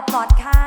อดกอดค่ะ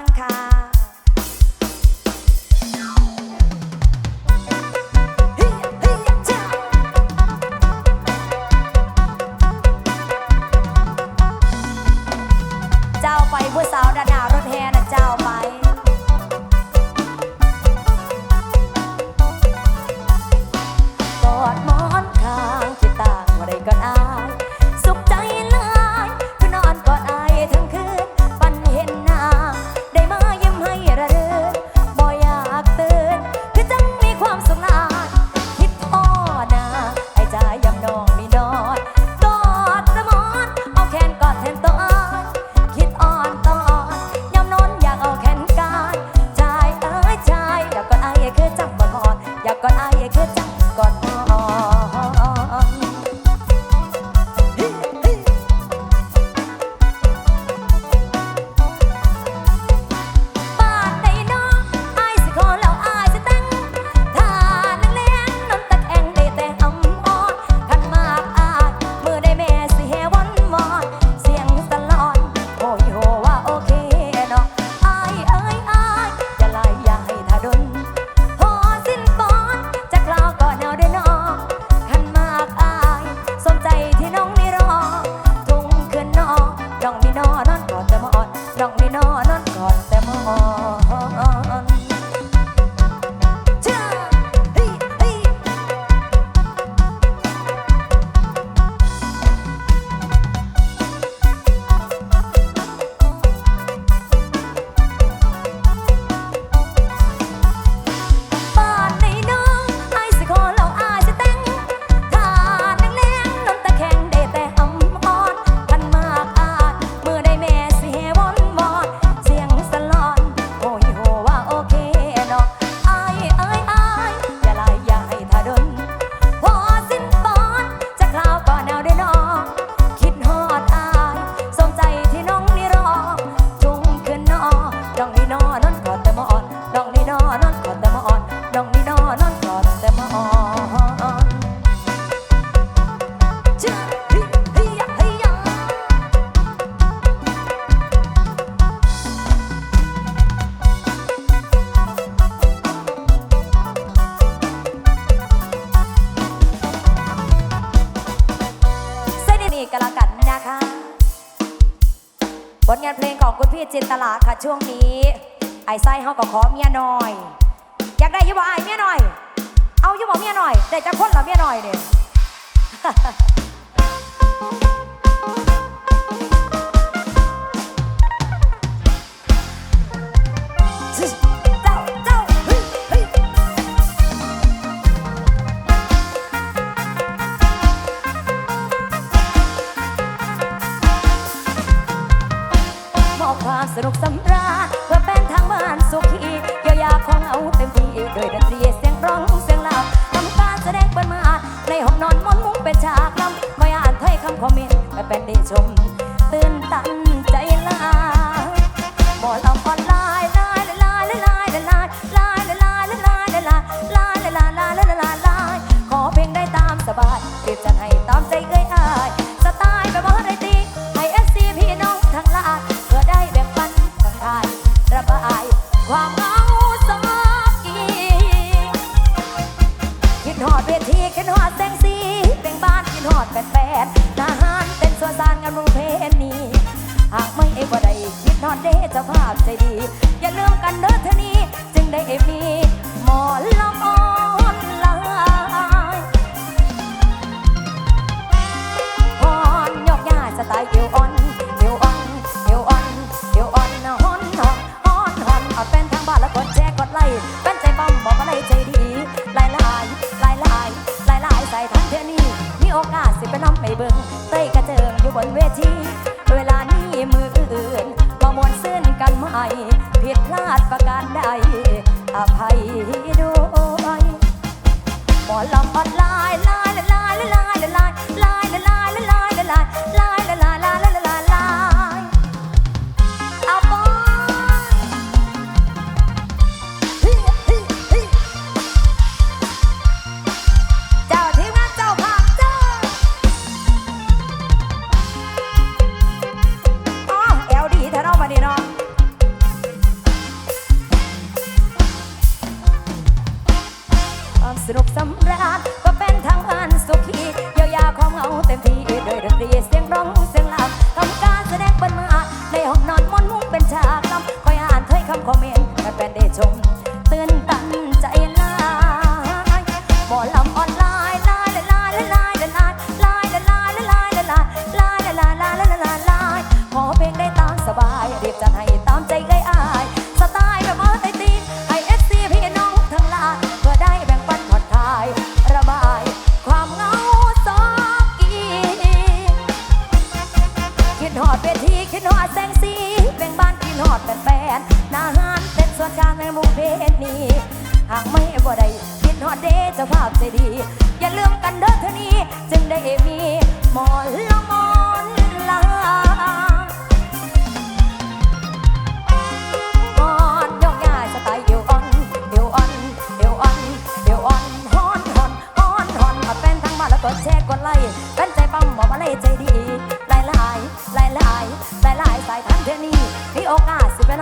จินตลาค่ะช่วงนี้ ไอ้ไส้เฮาก็ขอเมียหน่อย อยากได้ยู่บ่ไอ้เมียหน่อย เอายู่บ่เมียหน่อยแต่จะคนละเมียหน่อยเด้ baby.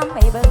ำไม่เบิ่ง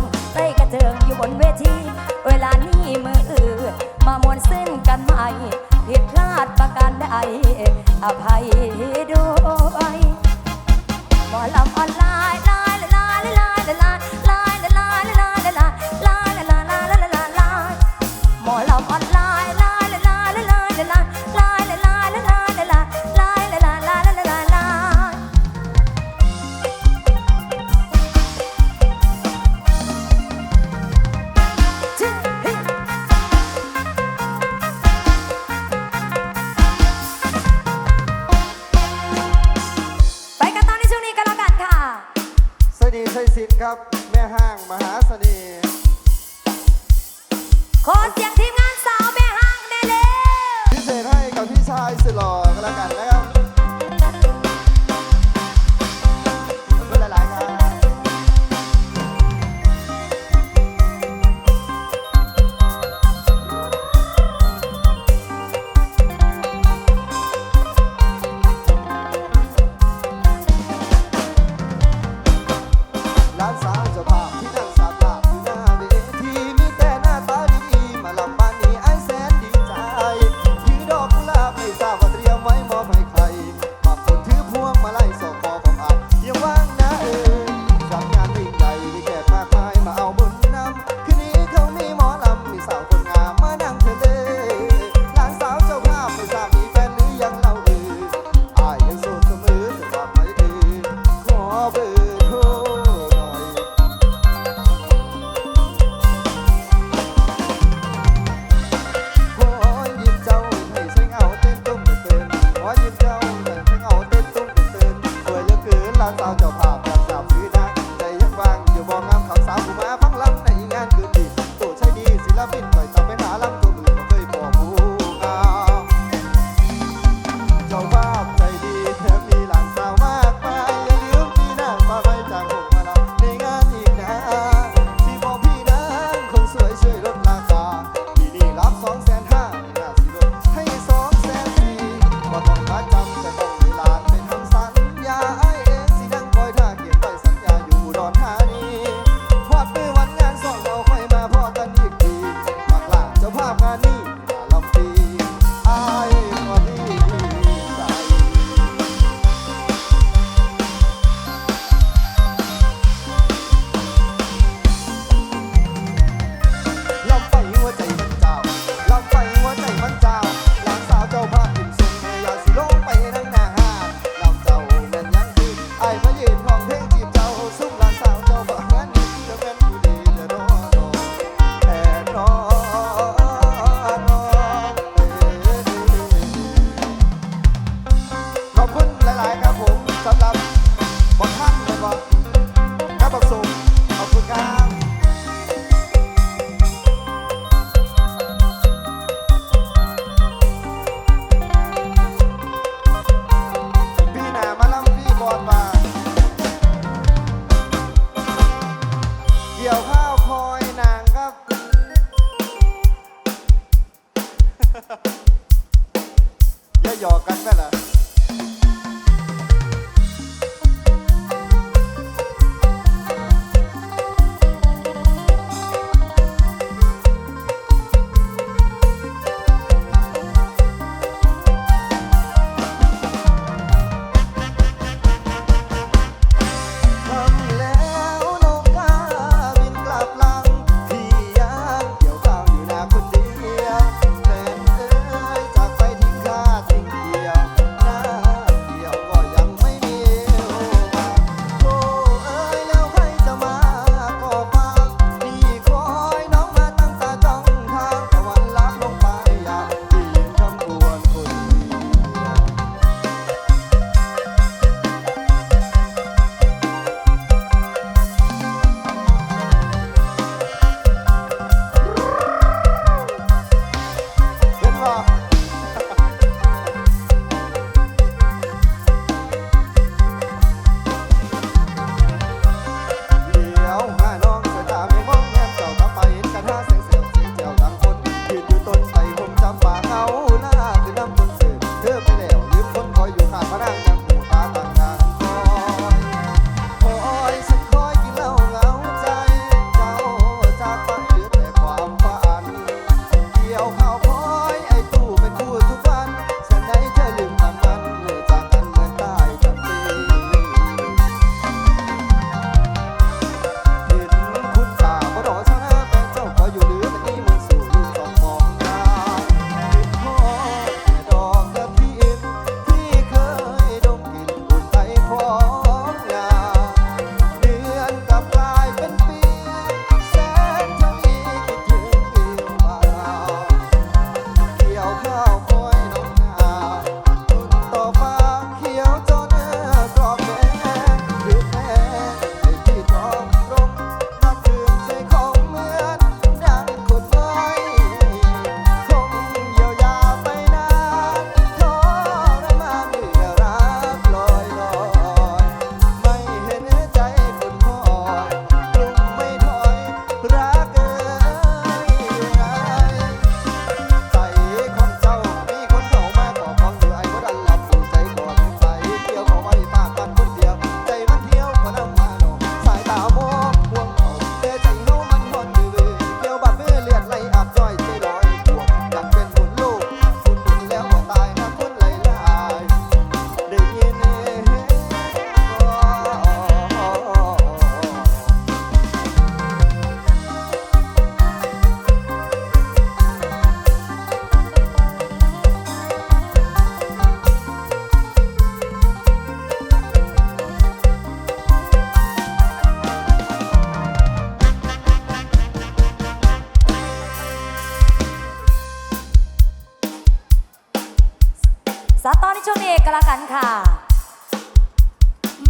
กก็แล้วกันค่ะ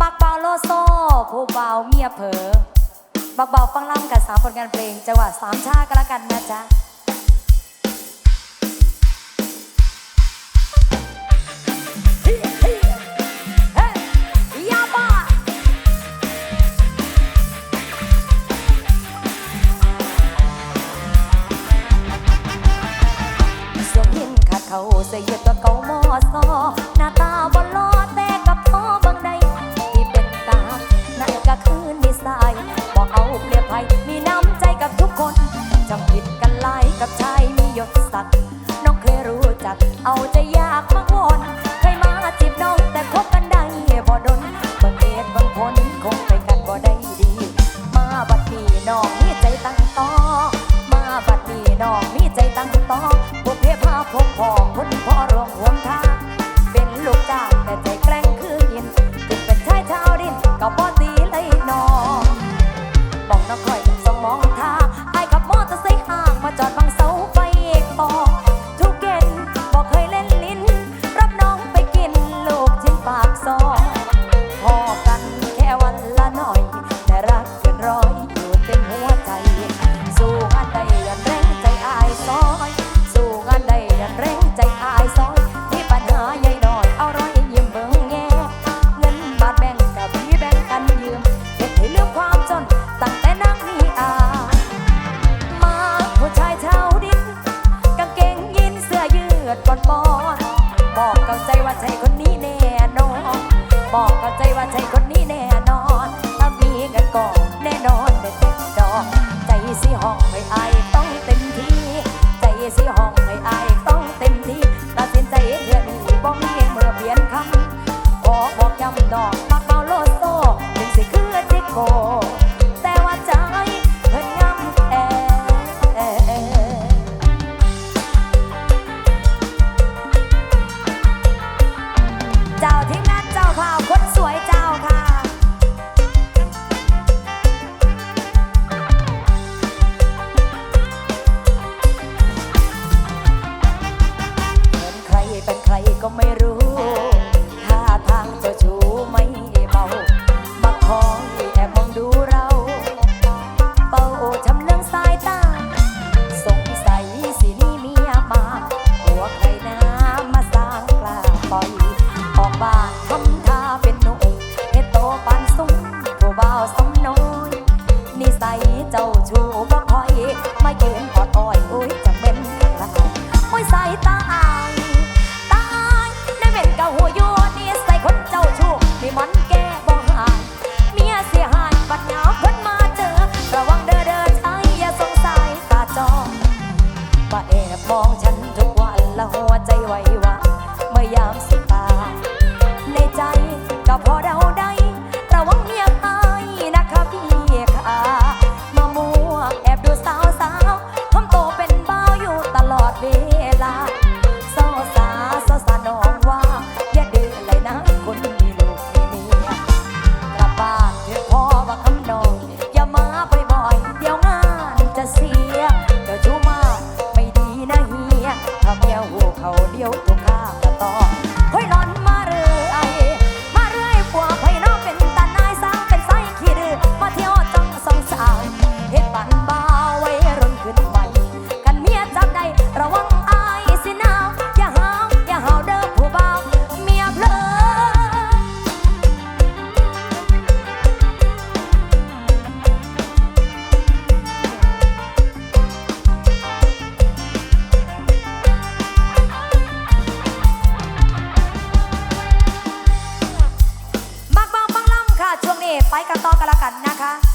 มักเบาโลโซผู้เบาเมียเผอบักเบาฟังล่ำกับสามผลงานเพลงจังหวัดสามชาติก็แล้วกันนะจ๊ะเขาเสียตัวเขามอซอ เจ้ชูมาไม่ดีนะเฮียทำเดียวหูเขาเดียวตรง ไปกันต่อกันละกันนะคะ